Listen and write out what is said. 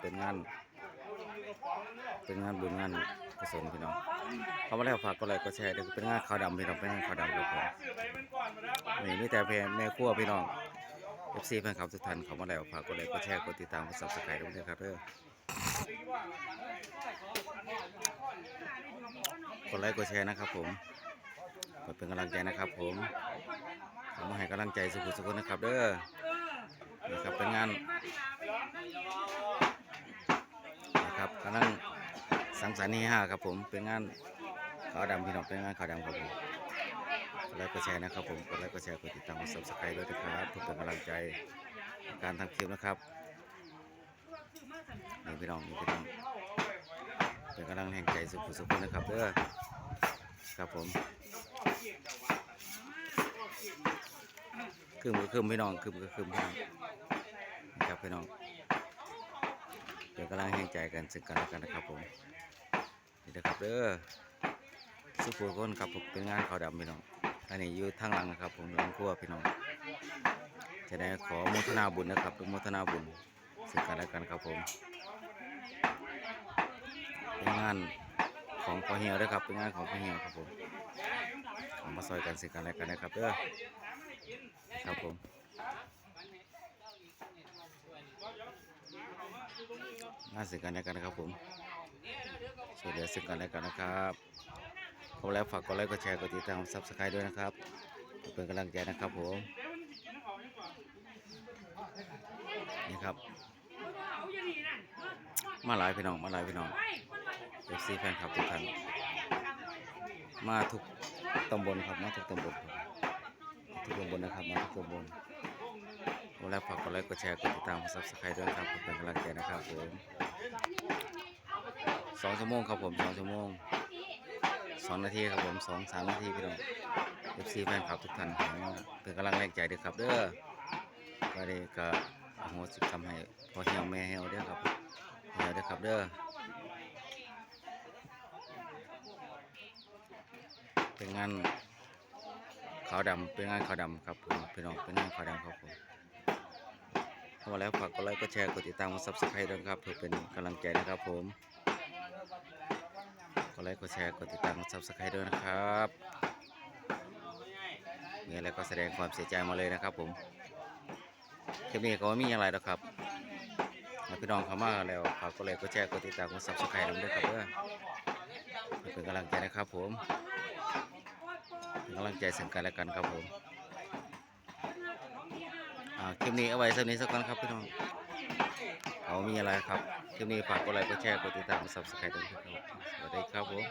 เป็นงาน เป็นงานบุญงานกุศลพี่น้องเขามาแล้วฝากก็ไลค์ก็แชร์ด้วยเป็นงานขาวดำพี่น้องเป็นงานขาวดำครับผมนี่มีแต่แพ่แม่ครัวพี่น้องเอฟซีแฟนคลับทุกท่านเขามาแล้วฝากก็ไลค์ก็แชร์กดติดตามกดซับสไครต์ด้วยนะครับเด้อกดไลค์กดแชร์นะครับผมกดเป็นกำลังใจนะครับผมขอมาให้กำลังใจสุขุสุขนะครับเด้อนี่ครับเป็นงาน นะครับกำลังสังสรรค์เฮฮาครับผมเป็นงานขาวดำพี่น้องเป็นงานขาวดำครับผมกดไลค์กดแชร์นะครับผมกดไลค์กดแชร์กดติดตามกด subscribe ด้วยนะครับเพื่อเป็นกำลังใจในการทำคลิปนะครับนี่พี่น้องนี่พี่น้องเป็นกำลังแห่งใจสุขสุขนะครับเด้อครับผมคืมก็คืมพี่น้องคืมก็คืมพี่น้องนะครับพี่น้อง เป็นกำลังแห่งใจกันซึ่งกันและกันนะครับผมนี่นะครับเด้อสุภูคนครับผมเป็นงานขาวดำพี่น้องอันนี้อยู่ทางหลังนะครับ ผมหลังครัวพี่น้องจะได้ขอโมทนาบุญนะครับเป็นโมทนาบุญซึ่งกันและกันครับผมเป็นงานของพ่อเหี่ยวด้วยครับเป็นงานของพ่อเหี่ยวครับผมมาซอยกันซึ่งกันและกันนะครับเด้อครับผม มาสึกกันและกันนะครับผมช่วยเหลือซึ่งกันและกันนะครับขอแล้วฝากกดไลค์กดแชร์กดติดตามซับสไครต์ด้วยนะครับเป็นกำลังใจนะครับผมนี่ครับมาหลายพี่น้องมาหลายพี่น้องเอฟซีแฟนคลับทุกท่านมาทุกตำบลครับมาทุกตำบลทุกตำบลนะครับมาทุกตำบล ขอแล้วฝากกดไลค์กดแชร์กดติดตามซับสไครต์ด้วยนะครับเพื่อเป็นกำลังใจนะครับผมสองชั่วโมงครับผมสองชั่วโมงสองนาทีครับผมสองสามนาทีพี่น้องเอฟซีแฟนคลับทุกท่านเป็นกำลังแรงใจด้วยครับเด้อก็ได้ก็อโหสิกรรมให้พอเหี่ยวแม่เหี่ยวเด้อครับเหี่ยวเด้อครับเด้อเป็นงานขาวดำเป็นงานขาวดำครับผมพี่น้องเป็นงานขาวดำครับผมามาแล้วฝากกดไลค์กดแชร์กดติดตามกดซับสไครต์ด้วยครับเพื่อเป็นกำลังใจนะครับ ผมกดไลค์กดแชร์กดติดตามกดซับสไครต์ด้วยนะครับมีอะไรก็แสดงความเสียใจมาเลยนะครับ ผมคลิปนี้ก็ไม่มีอย่างไรหรอกครับแล้วพี่น้องเขามาแล้วฝากกดไลค์กดแชร์กดติดตามกดซับสไครต์ด้วยครับเพื่อเพื่อเป็นกำลังใจนะครับ ผมเป็นกำลังใจซึ่งกันและกันครับผม คลิปนี้เอาไว้สักนี้สักก่อนครับพี่น้องเอามีอะไรครับ คลิปนี้ฝากกดไลค์กดแชร์กดติดตามกด subscribe ด้วยครับสวัสดีครับผม